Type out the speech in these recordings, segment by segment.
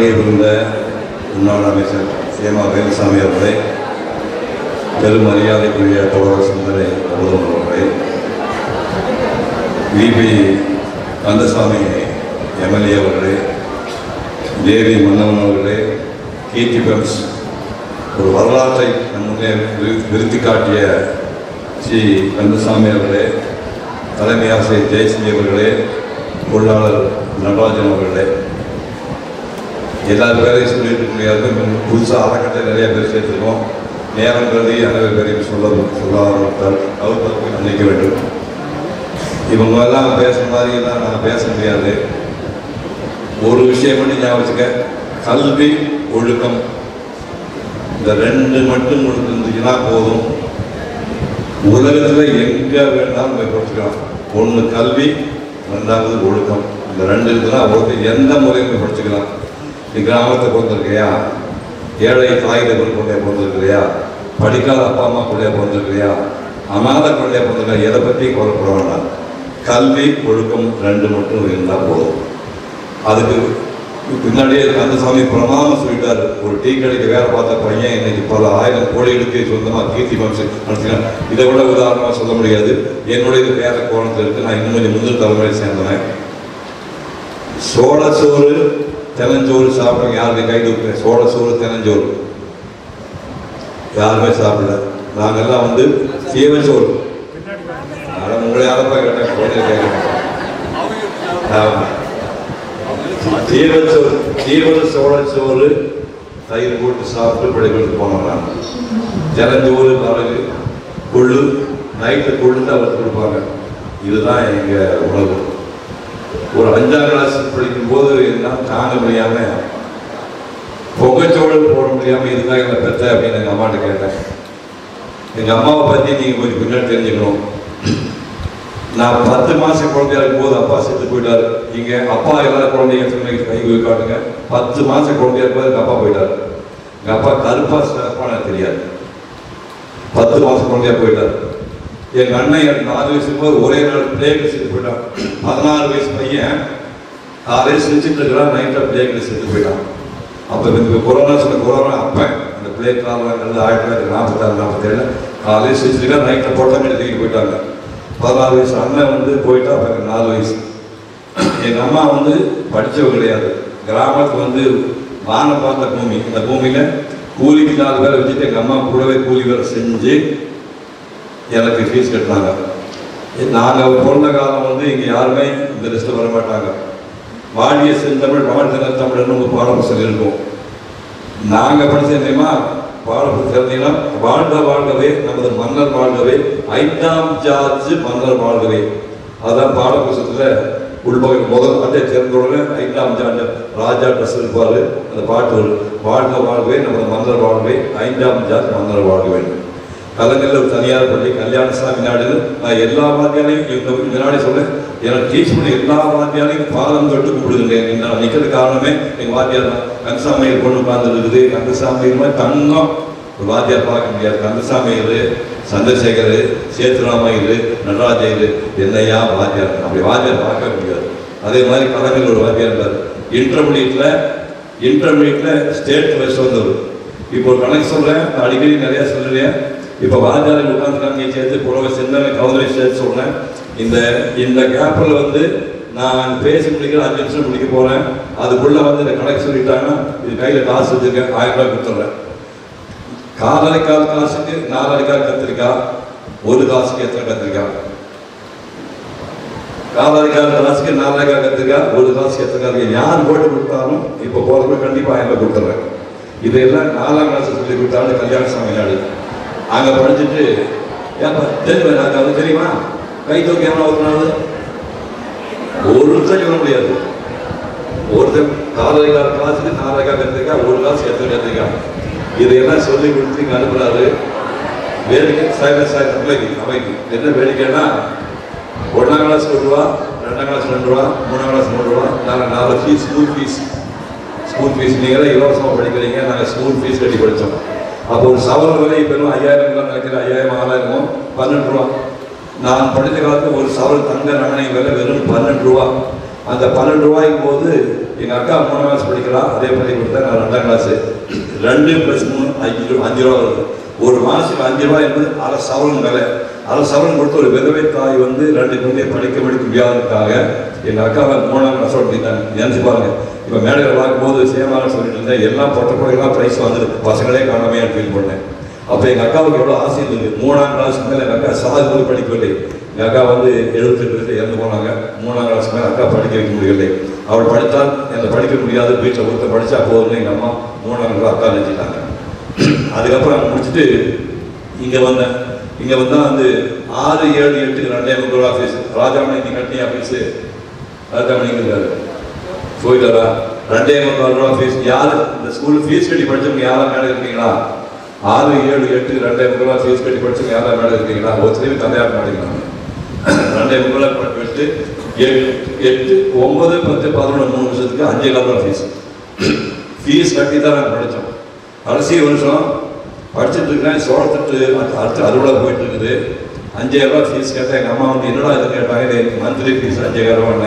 வருகை புரிந்த முன்னாள் அமைச்சர் சேமா வேலுசாமி அவர்களை பெரும் மரியாதைக்குரிய தோழர் சுந்தரை அமுதம் அவர்களே விபி கந்தசாமி எம்எல்ஏ அவர்களே தேவி மன்னவன் அவர்களே கீர்த்தி பெம்ஸ் ஒரு வரலாற்றை நம்முடைய விரு- விருத்தி காட்டிய ஸ்ரீ கந்தசாமி அவர்களே தலைமை ஆசிரியர் ஜெயஸ்ரீ அவர்களே பொருளாளர் நடராஜன் அவர்களே எல்லா பேரையும் சொல்லிட்டு இருக்க முடியாது புதுசாக அறக்கட்டளை நிறைய பேர் சேர்த்துருக்கோம். நேரம் கருதி அனைவர் பேரையும் சொல்ல சொல்லாவிட்டால் அவர்களுக்கு நினைக்க வேண்டும். இவங்க எல்லாம் பேசுகிற மாதிரி எல்லாம் நான் பேச முடியாது. ஒரு விஷயம் மட்டும் ஞாபகம் கல்வி ஒழுக்கம். இந்த ரெண்டு மட்டும் உங்களுக்கு இருந்துச்சுன்னா போதும். உலகத்தில் எங்கே வேணாலும் போய் படிச்சுக்கலாம். ஒன்று கல்வி ரெண்டாவது ஒழுக்கம். இந்த ரெண்டு இருக்குன்னா ஒருத்தர் எந்த முறையும் போய் படிச்சுக்கலாம். நீ கிராமத்தை பிறந்திருக்கிறியா? ஏழை தாயில கொண்டே பிறந்திருக்கிறியா? படிக்காத அப்பா அம்மா பிள்ளைய பிறந்திருக்கிறியா? அநாத பிள்ளைய பிறந்திருக்கியா எதை பற்றி கவலைப்பட வேண்டாம். கல்வி ஒழுக்கம் ரெண்டு மட்டும் இருந்தால் போதும். அதுக்கு பின்னாடியே கந்தசாமி பிரமாணம் சொல்லிட்டார். ஒரு டீ கடைக்கு வேலை பார்த்த பையன் இன்னைக்கு பல ஆயிரம் கோடிகளுக்கு சொந்தமாக கீர்த்தி வம்சம் நடத்தினான் இதை விட உதாரணமாக சொல்ல முடியாது. என்னுடைய இது வேற கோணத்தில் இருக்குது நான் இன்னும் கொஞ்சம் முந்தின தலைமுறை சேர்ந்தேன் சோழ சோறு தெலஞ்சோறு சாப்பிட்றவங்க யாருமே கை தூக்குறேன் சோள சோறு தெலஞ்சோறு யாருமே சாப்பிடல. நாங்கெல்லாம் வந்து சீவச்சோறு அதான் உங்களை யாரப்பா கேட்டேன் குழந்தை கேட்குறேன் சோறு சீவன் சோழ சோழச்சோறு தயிர் போட்டு சாப்பிட்டு படைகளுக்கு போனோம் நான் ஜலஞ்சோறு வரகு கொள்ளு. நைட்டு கொள்ளு தான் வறுத்து கொடுப்பாங்க. இதுதான் எங்கள் உணவு. ஒரு அஞ்சாம் கிளாஸ் படிக்கும் போது எல்லாம் தாங்க முடியாம புகைச்சோடு போட முடியாம இதுதான் எங்களை பெற்ற அப்படின்னு எங்கள் அம்மாட்ட கேட்டேன். எங்கள் அம்மாவை பற்றி நீங்கள் கொஞ்சம் பின்னாடி தெரிஞ்சுக்கணும். நான் பத்து மாசம் குழந்தையா இருக்கும் போது அப்பா செத்து போயிட்டாரு. இங்க அப்பா இல்லாத குழந்தைங்க எத்தனை கை போய் காட்டுங்க? பத்து மாசம் குழந்தையா இருக்கும்போது எங்க அப்பா போயிட்டாரு. எங்க அப்பா கருப்பா சிறப்பா எனக்கு தெரியாது பத்து மாசம் குழந்தையா போயிட்டாரு. எங்க அண்ணன் எனக்கு நாலு வயசு போது ஒரே நாள் பிளேக்ல செத்து போயிட்டான். பதினாறு வயசு பையன் காலையில் செஞ்சுட்டு இருக்கிறான் நைட்ல பிளேக்ல செத்து போயிட்டான். அப்ப இந்த கொரோனா சொன்ன கொரோனா அப்ப அந்த பிளே காலம் ஆயிரத்தி தொள்ளாயிரத்தி நாற்பத்தாறு நாற்பத்தேழு காலையில் செஞ்சுருக்கா நைட்டில் போட்டாங்க தூக்கி போயிட்டாங்க. பதினாறு வயசு அண்ணன் வந்து போயிட்டா அப்போ எனக்கு நாலு வயசு. எங்கள் அம்மா வந்து படிச்சவங்க கிடையாது. கிராமத்துக்கு வந்து வானம் பார்த்த பூமி. அந்த பூமியில் கூலிக்கு நாலு பேரை வச்சுட்டு எங்கள் அம்மா கூடவே கூலி வேலை செஞ்சு எனக்கு ஃபீஸ் கட்டினாங்க. நாங்கள் பிறந்த காலம் வந்து இங்கே யாருமே இந்த லிஸ்ட்டில் வர மாட்டாங்க வாடிய செந்தமிழ் வாழ்ந்த தமிழ்னு உங்கள் பாடப்புத்தகம் இருக்கும் நாங்கள் படித்த தெரியுமா? பாடப்புத்தகம் வாழ்க வாழ்கவே நமது மன்னர் வாழ்கவே ஐந்தாம் ஜார்ஜ் மன்னர் வாழ்கவே. அதான் பாடப்புத்தகத்தில் உள்பகை முதல் அட்டை சேர்ந்தவுடனே ஐந்தாம் ஜார்ஜ் ராஜா ட்ரெஸ் இருப்பார். அந்த பாட்டு வாழ்க வாழ்கவே நமது மன்னர் வாழ்கவே ஐந்தாம் ஜார்ஜ் மன்னர் வாழ்கவே கலங்கல்ல ஒரு தனியார் பள்ளி கல்யாண சாமி நாடு நான் எல்லா வாத்தியாரையும் இந்த முன்னாடி சொல்றேன். எனக்கு டீச் பண்ண எல்லா வாத்தியாரையும் பாதம் தொட்டு கூப்பிடுகிறேன் நான் நிற்கிறது காரணமே எங்கள் வாத்தியார் தான். கந்தசாமியில் கொண்டு உட்கார்ந்து மாதிரி தங்கம். ஒரு வாத்தியார் பார்க்க முடியாது. கந்தசாமி சந்திரசேகர் சேத்துராமையில் நடராஜையில் என்னையா வாத்தியார்? அப்படி வாத்தியார் பார்க்க முடியாது. அதே மாதிரி கலங்கல் ஒரு வாத்தியார் இருந்தார். இன்டர்மீடியட்டில் இன்டர்மீடியட்டில் ஸ்டேட் ஃபர்ஸ்ட் வந்தவர். இப்போ ஒரு கணக்கு சொல்கிறேன் நான் அடிக்கடி நிறையா சொல்லுறேன் இப்போ வாஜாரி உட்காந்துருக்காங்க சேர்த்து புறவை சிந்தனை கவுந்தரை சேர்த்து சொன்னேன். இந்த இந்த கேப்பில் வந்து நான் பேசி முடிக்கிற அஞ்சு நிமிஷம் முடிக்க போகிறேன் அதுக்குள்ளே வந்து இந்த கணக்கு சொல்லிட்டாங்கன்னா இது கையில் காசு வச்சுருக்கேன் ஆயிரம் ரூபாய் கொடுத்துட்றேன். காலரை கால் காசுக்கு நாலரை கால் கத்திரிக்காய் ஒரு காசுக்கு எத்தனை கத்திரிக்காய் காலரை கால் காசுக்கு நாலரை கால் கத்திரிக்காய் ஒரு காசுக்கு எத்தனை கத்திரிக்காய் யார் போட்டு கொடுத்தாலும் இப்போ போகிறப்ப கண்டிப்பாக ஆயிரம் ரூபாய் கொடுத்துட்றேன். இதையெல்லாம் நாலாம் கிளாஸ் சொல்லி கொடுத்தாலும் கல்யாண சமையல் அங்கே படிச்சுட்டு ஏப்பா தெரியுமா நான் தெரியுமா? கை தூக்கி எவ்வளோ ஒரு ஒருத்தர் சொல்ல முடியாது. ஒருத்தர் காலை கால கிளாஸுக்கு நாலரை கால் கற்றுக்கா ஒரு கிளாஸ் எத்தனை கற்றுக்கா இதையெல்லாம் சொல்லி கொடுத்து இங்கே அனுப்புறாரு. வேடிக்கை சாயந்தரம் சாயந்தரம் பிள்ளைக்கு அவைக்கு என்ன வேடிக்கைன்னா ஒன்றாம் கிளாஸ் ஒரு ரூபா ரெண்டாம் கிளாஸ் ரெண்டு ரூபா மூணாம் கிளாஸ் மூணு ரூபா நாங்கள் நாலு fees school fees school fees நீங்களே இலவசமாக படிக்கிறீங்க நாங்கள் ஸ்கூல் ஃபீஸ் கட்டி படித்தோம் அப்போ ஒரு சவர விலை இப்போ ஐயாயிரம் ரூபாய் நினைக்கிறேன் ஐயாயிரம் ஆறாயிரம் பன்னெண்டு ரூபா. நான் படித்த காலத்தில் ஒரு சவல் தங்க நாணயம் விலை வெறும் பன்னெண்டு ரூபா. அந்த பன்னெண்டு ரூபாய்க்கும் போது எங்கள் அக்கா மூணாம் கிளாஸ் படிக்கலாம் அதே பள்ளிக்கூடத்தில் நான் ரெண்டாம் கிளாஸு ரெண்டு ப்ளஸ் மூணு அஞ்சு ரூபா அஞ்சு ரூபா வருது. ஒரு மாதத்துக்கு அஞ்சு ரூபாய் என்பது அரை சவரன் விலை. அதில் சவரன் கொடுத்த ஒரு விதவை தாய் வந்து ரெண்டு குழந்தைய படிக்க படிக்க முடியாததுக்காக எங்கள் அக்காவை மூணாம் கிளாஸ் சொல்லிட்டாங்க நினைச்சு பாருங்க. இப்போ மேடையில் பார்க்கும்போது சேமாக சொல்லிட்டு இருந்தேன் எல்லாம் பொட்ட பிள்ளைகளாம் ப்ரைஸ் வந்துருக்கு பசங்களே காணாமே ஃபீல் பண்ணேன். அப்போ எங்கள் அக்காவுக்கு எவ்வளோ ஆசை இருந்தது. மூணாம் கிளாஸ் மேலே எங்கள் அக்கா சாகுபடி படிக்கவில்லை எங்கள் அக்கா வந்து எழுபத்தெட்டு வயசுல இறந்து போனாங்க. மூணாம் கிளாஸ் மேலே அக்கா படிக்க வைக்க முடியவில்லை. அவள் படித்தால் என்னை படிக்க முடியாது. வீட்டில் ஒருத்தர் படித்தா போதும்னு எங்கள் அம்மா மூணாம் கிளாஸ் அக்கா நினைச்சிட்டாங்க. அதுக்கப்புறம் முடிச்சுட்டு இங்கே வந்தேன். இங்கே வந்தால் வந்து ஆறு ஏழு எட்டு ரெண்டே முப்பது ஆஃபீஸ் ராஜாமணி நீ கட்டி ஆஃபீஸு ராஜாமணி இருக்காரு போயிட்டாரா? ரெண்டே முக்கால் ரூபா ஃபீஸ் யார்? இந்த ஸ்கூல் ஃபீஸ் கட்டி படிச்சவங்க யாரும் மேலே இருக்கீங்களா? ஆறு ஏழு எட்டு ரெண்டே முக்கால் ஃபீஸ் கட்டி படிச்சவங்க யாரும் மேலே இருக்கீங்களா? ஒருத்தரையும் தந்தையார் மாட்டேங்கிறாங்க ரெண்டே முக்கால் பட்டு வச்சு எட்டு எட்டு ஒன்பது பத்து பதினொன்று மூணு வருஷத்துக்கு அஞ்சு கால் ரூபா ஃபீஸ் ஃபீஸ் கட்டி தான் நாங்கள் படித்தோம் கடைசி வருஷம் படிச்சுட்டு இருக்கேன் சோளத்தட்டு அடுத்து அறுவடை போயிட்டு இருக்குது ஃபீஸ் கேட்டேன் எங்கள் அம்மா வந்து என்னடா இது கேட்டாங்க? எனக்கு மந்த்லி ஃபீஸ் அஞ்சாயிரம்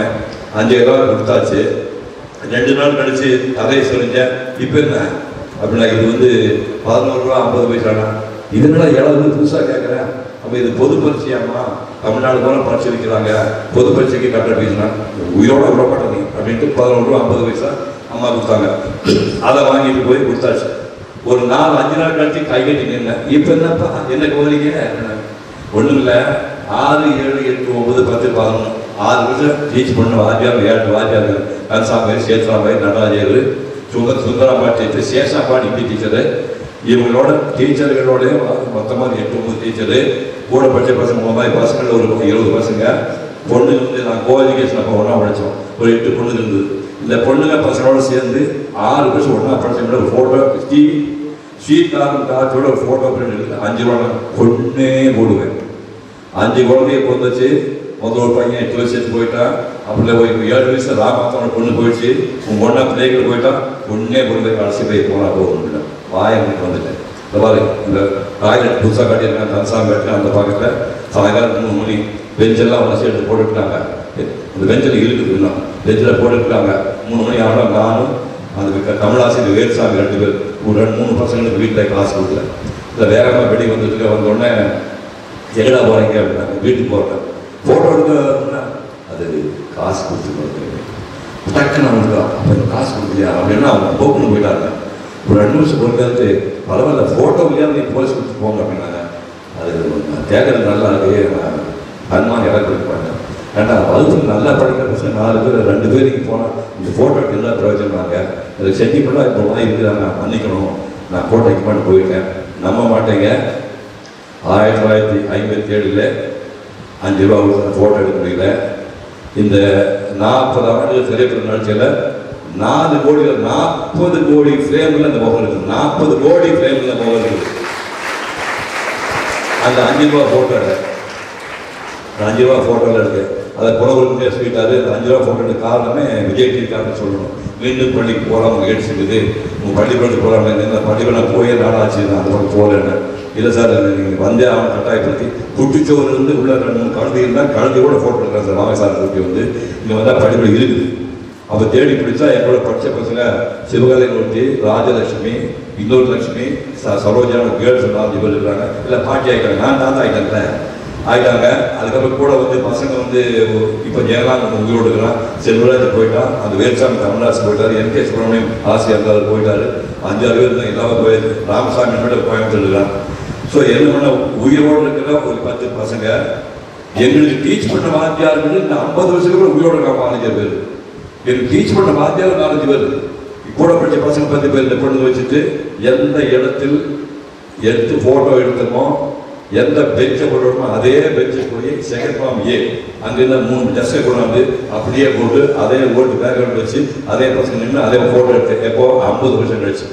அஞ்சாயிரரூபா கொடுத்தாச்சு. ரெண்டு நாள் கழிச்சு கதையை சொல்லிட்டேன். இப்போ என்ன? அப்படின்னா இது வந்து பதினோரு ரூபா ஐம்பது பைசானா இதனால ஏழாவது புதுசாக கேட்குறேன் அப்போ இது பொது பரீட்சையாமா தமிழ்நாடு போல பரிசு வைக்கிறாங்க பொது பரிசைக்கு கட்ட பீஸ்னா உயிரோட விட மாட்டேன் அப்படின்ட்டு பதினோரு ரூபா ஐம்பது பைசா அம்மா கொடுத்தாங்க. அதை வாங்கிட்டு போய் கொடுத்தாச்சு. ஒரு நாள் அஞ்சு நாள் கழிச்சு கை கட்டி நின்னேன் இப்போ என்னப்பா? என்ன கோரிக்கை ஒன்றும் இல்லை ஆறு ஏழு எட்டு ஒன்பது பத்து பதினொன்று ஆறு வருஷம் டீச் பண்ண வாத்தியார் ஏழு வாத்தியார் கன்சாமி சேத்ராபாய் நடராஜர் சுக சுந்தராபா டீச்சர் சேஷாபாடி டிபி டீச்சரு இவங்களோட டீச்சர்களோட மொத்தமாக எட்டு ஒன்பது டீச்சரு கூட படித்த பசங்க மூணாயிரம் பசங்கள் ஒரு இருபது பசங்க. பொண்ணு வந்து நான் கோ எஜுகேஷன் அப்போ ஒன்றா படித்தோம் ஒரு எட்டு பொண்ணுங்க இருந்தது. இந்த பொண்ணுங்க பசங்களோட சேர்ந்து ஆறு வருஷம் ஒன்றா படித்தவங்களோட ஃபோட்டோ டிவி ஸ்ரீகாரம் காத்தோட ஒரு ஃபோட்டோ பிரிண்ட் எடுத்து அஞ்சு ரூபா நான் கொன்னே போடுவேன். அஞ்சு குழந்தைய பொந்துச்சு முதல் ஒரு பையன் எட்டு வயசு போயிட்டான். அப்படியே போய் ஏழு வயசு ராமாத்தோட பொண்ணு போயிடுச்சு. உன் பொண்ணா பிள்ளைகள் போயிட்டான் பொண்ணே பொண்ணு கடைசி போய் போனா போகணும் வாய எனக்கு வந்துட்டேன். இந்த பாரு இந்த டாய்லெட் புதுசாக கட்டியிருக்காங்க தன்சாமி கட்டினா அந்த பக்கத்தில். சாயங்காலம் மூணு மணி பெஞ்செல்லாம் வரிசை எடுத்து போட்டுக்கிட்டாங்க. அந்த பெஞ்சில் இருக்குது இன்னும் பெஞ்சில் போட்டுக்கிட்டாங்க. மூணு மணி ஆனால் நானும் அதுக்கு தமிழாசிரியர் வேல்சாமி ரெண்டு பேர். ஒரு ரெண்டு மூணு பசங்களுக்கு வீட்டில் கிளாஸ் கொடுக்கல. இல்லை வேகமாக வெடி வந்துட்டு வந்த உடனே எங்கடா போகிறீங்க அப்படின்னாங்க. வீட்டுக்கு போகிறேன் ஃபோட்டோ எடுக்க அது காசு கொடுத்து கொடுக்குறீங்க டக்குன்னு அவங்களுக்கு அப்போ காசு கொடுக்கலையா? அப்படின்னா அவங்க போக்குன்னு போயிட்டாங்க. ஒரு ரெண்டு நிமிஷம் பொறுத்தது பரவாயில்ல ஃபோட்டோ இல்லையா? நீ போலீஸ் கொடுத்து போங்க அப்படின்னாங்க. அது நான் கேட்கறது நல்லா இருக்கு. நான் அன்மான் இடம் ஏன்னா வகுப்பில் நல்லா படிக்கிற பசங்க நாலு பேர் ரெண்டு பேர் இங்கே போனால் இந்த ஃபோட்டோக்கு என்ன பிரயோஜனம்னாங்க அதுக்கு சென்டிமெண்ட்டாக இப்போ மாதிரி இருக்கிறாங்க மன்னிக்கணும். நான் ஃபோட்டோக்கு மட்டும் போயிட்டேன் நம்ப மாட்டேங்க. ஆயிரத்தி தொள்ளாயிரத்தி ஐம்பத்தி ஏழில் அஞ்சு ரூபா கொடுத்து ஃபோட்டோ எடுக்க முடியல. இந்த நாற்பது ஆண்டுகள் திரைப்பட நிகழ்ச்சியில் நாலு கோடியில் நாற்பது கோடி ஃப்ரேமில் அந்த முகம் இருக்குது நாற்பது கோடி ஃப்ரேமில் இந்த முகம் இருக்குது அந்த அஞ்சு ரூபா ஃபோட்டோ எடுத்தேன். அஞ்சு ரூபா ஃபோட்டோவில் எடுத்தேன். அதை குறவர்களுடைய சொல்லிட்டாரு. அஞ்சு ரூபா போட்டு காரணமே விஜய் டிவிக்காரன்னு சொல்லணும். மீண்டும் பள்ளிக்கு போகலாம் உங்கள் எடுத்துக்குது உங்கள் பள்ளிக்கூடத்துக்கு போகலாம் என்ன பள்ளிக்கூடம் போயே நாளாச்சு நான் அந்த பக்கம் போகலன்னு. இல்லை சார் நீங்கள் வந்தே அவன் கட்டாயப்படுத்தி. குட்டிச்சோர்லேருந்து இருந்து உள்ள ரெண்டு மூணு கழுதை இருந்தால் கழுதையோட ஃபோட்டோ எடுக்கிறேன் சார் வாங்க சார் குட்டி வந்து. இங்கே வந்தால் பள்ளிக்கூடம் இருக்குது. அப்போ தேடி பிடிச்சா எங்களோட படித்த பசங்க சிவகலை மூர்த்தி ராஜலட்சுமி இன்னொரு லட்சுமி ச சரோஜா கேர்ள்ஸ் நாலு பேர் இருக்கிறாங்க இல்லை பாட்டி ஆகிட்டாங்க நான் தான் ஆகிட்டேன் ஆகிட்டாங்க அதுக்கப்புறம் கூட வந்து பசங்க வந்து இப்போ ஜெயலலிதா உயிரோடு இருக்கிறான். செல்வராஜ் போயிட்டான். அந்த வேல்சாமி தமிழாசு போயிட்டார். என் கே சுப்பிரமணியம் ஆசிரியர் இருந்தாரு போயிட்டாரு. அஞ்சாறு பேர் தான் எல்லாமே போய் ராமசாமி மட்டும் கோயம்புத்தூர் இருக்கிறான் ஸோ என்ன பண்ண? உயிரோடு இருக்கிற ஒரு பத்து பசங்க எங்களுக்கு டீச் பண்ண வாத்தியார்கள் இந்த ஐம்பது வருஷத்துக்கு கூட உயிரோடு இருக்காங்க பதினஞ்சு பேர். எனக்கு டீச் பண்ண வாத்தியார் நாலஞ்சு பேர். கூட படித்த பசங்க பத்து பேர் இந்த பொண்ணு வச்சுட்டு எந்த இடத்தில் எடுத்து ஃபோட்டோ எடுத்தோமோ எந்த பெஞ்சை போடுறோமோ அதே பெஞ்சு போய் செகண்ட் ஃபார்ம் ஏ அங்கிருந்த மூணு டெஸ்ட்டை கொண்டாந்து அப்படியே போட்டு அதே ஓட்டு பேக்ரவுண்ட் வச்சு அதே பசங்க நின்று அதே ஃபோட்டோ எடுத்து எப்போ? ஐம்பது வருஷம் கழிச்சு.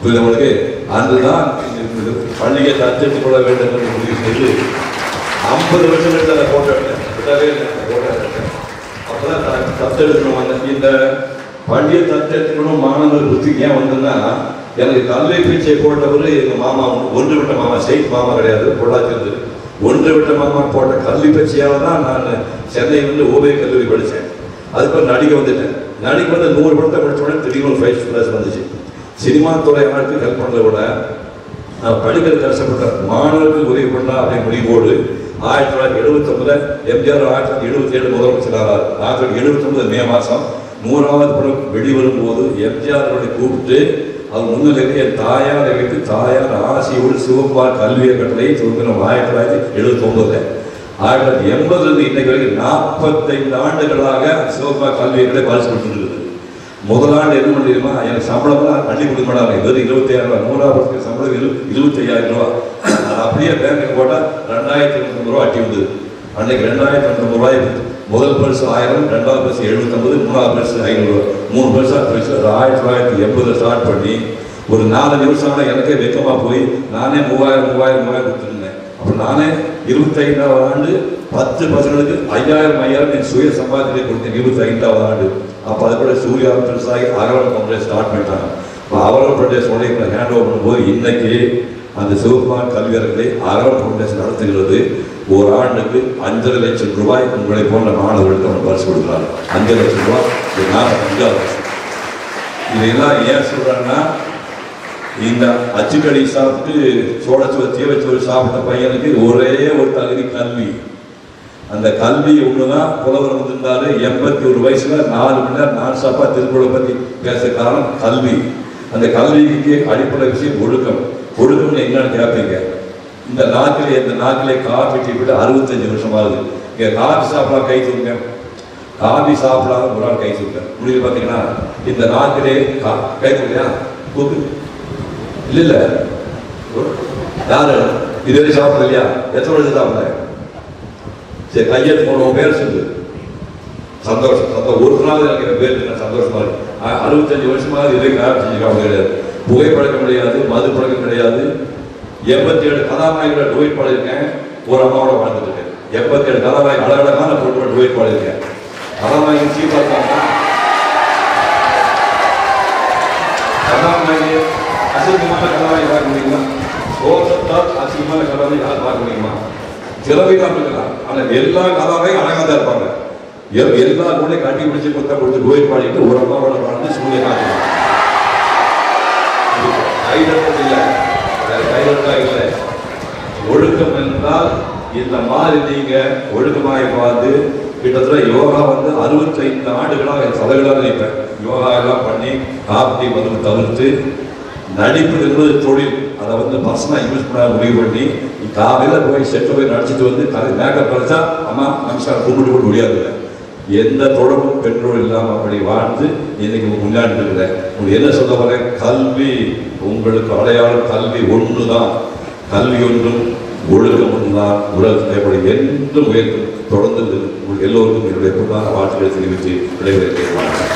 புரியுது உங்களுக்கு? அதுதான் பள்ளியை தத்தெடுத்துக் கொள்ள வேண்டும் என்று முடிவு செய்து ஐம்பது வருஷம் எடுத்து அதை ஃபோட்டோ எடுத்தேன். விடவே இல்லை அந்த photo எடுத்தேன். அப்பதான் தத்தெடுக்கணும். அந்த இந்த பள்ளியை எடுத்துக்கணும் மாநிலம் புத்தி ஏன் வந்ததுன்னா எனக்கு கல்வி பிச்சை போட்டவர் எங்க மாமா ஒன்று விட்ட மாமா சைட் மாமா கிடையாது பொள்ளாச்சிருந்து ஒன்று விட்ட மாமா போட்ட கல்வி பச்சையாக தான் நான் சென்னை வந்து ஓவிய கல்லூரி படித்தேன் அதுக்கப்புறம் நடிக்க வந்துட்டேன். நடிக்க வந்து நூறு படத்தை படித்த உடனே திடீர்னு ஒரு ஃபைவ் ஸ்டார்ஸ் வந்துச்சு. சினிமா துறை யாருக்கு ஹெல்ப் பண்ணுறத விட நான் படிக்கிறது கஷ்டப்பட்ட மாணவர்களுக்கு உதவி பண்ணலாம் அப்படி முடிவோடு ஆயிரத்தி தொள்ளாயிரத்தி எழுபத்தொன்பதுல எம்ஜிஆர் ஆயிரத்தி தொள்ளாயிரத்தி எழுபத்தி ஏழு முதலமைச்சராக ஆயிரத்தி தொள்ளாயிரத்தி எழுபத்தொம்பது மே மாதம் நூறாவது படம் வெளிவரும் போது எம்ஜிஆர் கூப்பிட்டு அவர் முன்னிலையில் என் தாயாரை வைத்து தாயார் ஆசையோடு சிவப்பார் கல்வியை கட்டளை துவங்கினோம் ஆயிரத்தி தொள்ளாயிரத்தி எழுபத்தி ஒன்பதுல ஆயிரத்தி தொள்ளாயிரத்தி எண்பதுலேருந்து இன்னைக்கு வரைக்கும் நாற்பத்தைந்து ஆண்டுகளாக சிவப்பா கல்வியை கட்டளை பரிசு கொடுத்துருக்குது. முதலாண்டு என்ன பண்ணிருமா எனக்கு சம்பளம்லாம் அள்ளி கொடுக்க மாட்டாங்க. வெறும் இருபத்தி ஆயிரம் ரூபாய் நூறாவது சம்பளம் இரு இருபத்தி ஐயாயிரம் ரூபாய். அது அப்படியே பேங்க்கு போட்டால் ரெண்டாயிரத்தி எண்ணூறு ரூபா அட்டி வந்தது. அன்னைக்கு ரெண்டாயிரத்தி எண்ணூறு ரூபாய் முதல் பரிசு ஆயிரம் ரெண்டாவது பரிசு எழுபத்தொம்பது மூணாவது பரிசு ஐநூறு. மூணு பரிசாக பரிசு. ஒரு ஆயிரத்தி தொள்ளாயிரத்தி எண்பதில் ஸ்டார்ட் பண்ணி ஒரு நாலு நிமிஷம் ஆனால் எனக்கே வெக்கமாக போய் நானே மூவாயிரம் மூவாயிரம் மூவாயிரம் கொடுத்துருந்தேன். அப்புறம் நானே இருபத்தைந்தாவது ஆண்டு பத்து பசங்களுக்கு ஐயாயிரம் ஐயாயிரம் என் சுய சம்பாதிக்க கொடுத்தேன் இருபத்தைந்தாவது ஆண்டு. அப்போ அது கூட சூர்யா பெருசாகி அகவல் காங்கிரஸ் ஸ்டார்ட் பண்ணிட்டாங்க. இப்போ அகவல் பிரதேஷ் உடைய ஹேண்ட் ஓவர் பண்ணும்போது இன்னைக்கு அந்த சிவகுமார் கல்வியர்களை அகவல் ஃபவுண்டேஷன் நடத்துகிறது. ஒரு ஆண்டுக்கு அஞ்சரை லட்சம் ரூபாய் உங்களை போன்ற மாணவர்களுக்கு அவங்க பரிசு கொடுக்குறாங்க அஞ்சரை லட்சம் ரூபாய் இது அஞ்சாவது ஏன் சொல்கிறாங்கன்னா இந்த அச்சுக்கடி சாப்பிட்டு சோளச்சுவ வச்சு சாப்பிட்ட பையனுக்கு ஒரே ஒரு தகுதி கல்வி. அந்த கல்வி ஒண்ணுதான் புலவர் வந்திருந்தாரு. எண்பத்தி ஒரு வயசுல நாலு மணி நேரம் நான் சாப்பா திருக்குறளை பத்தி பேச காரணம் கல்வி. அந்த கல்விக்கு அடிப்படை விஷயம் ஒழுக்கம். ஒழுக்கம்னு என்னன்னு கேட்பீங்க? இந்த நாட்டிலே இந்த நாட்டிலே காஃபி டீ விட்டு அறுபத்தஞ்சு வருஷம் ஆகுது இங்கே காஃபி சாப்பிடலாம் கை தூங்க காஃபி சாப்பிடாத ஒரு நாள் கை தூங்க முடிவு பார்த்தீங்கன்னா இந்த நாக்கிலே கா- கை தூக்கியா கூப்பு இல்லை இல்லை. யாரு? இது வரைக்கும் சாப்பிடலையா எத்தனை வருஷம் சாப்பிடல? சரி கையெழுத்து போன பேர் சொல்லு. சந்தோஷம். சந்தோஷம். ஒரு நாள் எனக்கு பேர் சந்தோஷமா இருக்கு. அறுபத்தஞ்சு வருஷமா இது வரைக்கும் யாரும் செஞ்சுக்காம கிடையாது புகைப்பழக்கம் கிடையாது மது பழக்கம் கிடையாது. எண்பத்தி ஏழு கதாநாயகரை டொயிட் பாடியிருக்கேன். ஒரு அம்மாவோட வாழ்ந்துட்டு இருக்கேன் எண்பத்தி ஏழு கதாநாயகம் அழகழகான பொருட்கள் டொயிட் பாடியிருக்கேன். கதாநாயகி சீப்பா இருக்காங்க கதாநாயகி அசிங்கமான கதாநாயகி பார்க்க முடியுமா சோகத்தால் அசிங்கமான கதாநாயகி பார்க்க முடியுமா? சிலவை தான் இருக்கலாம் ஆனா எல்லா கதாநாயகம் அழகாக தான் இருப்பாங்க. எல்லா கூட கட்டி பிடிச்சி கொத்த கொடுத்து டோயிட் பாடிட்டு ஒரு அம்மாவோட வாழ்ந்து சூரிய காட்டுவாங்க கைதட்டல் இல்லை வேற இல்லை. ஒழுக்கம் என்றால் இந்த மாதிரி நீங்க ஒழுக்கமாய் பார்த்து கிட்டத்தட்ட யோகா வந்து அறுபத்தைந்து ஆண்டுகளாக என் சதவீதம் நினைப்பேன் யோகா எல்லாம் பண்ணி காப்பி வந்து தவிர்த்து நடிப்பு என்பது தொழில். அதை வந்து பர்சனாக யூஸ் பண்ண முடிவு பண்ணி காலையில் போய் செட்டு போய் நடிச்சிட்டு வந்து கலை மேக்கப் கழிச்சா அம்மா மனுஷன் கும்பிட்டு கொண்டு முடியாது எந்த தொடர்பும் பெற்றோர் இல்லாமல் அப்படி வாழ்ந்து இன்னைக்கு முன்னாடி இருக்கிறேன் உங்களுக்கு என்ன சொல்ல வரேன் கல்வி உங்களுக்கு அடையாளம் கல்வி ஒன்று தான் கல்வி ஒன்றும் ஒழுக்கம் ஒன்றுதான் உடல் எப்படி என்றும் உயர்த்தும் தொடர்ந்து உங்களுக்கு எல்லோருக்கும் என்னுடைய பொருளாதார வாழ்த்துக்களை தெரிவித்து விடைபெறுகிறேன்.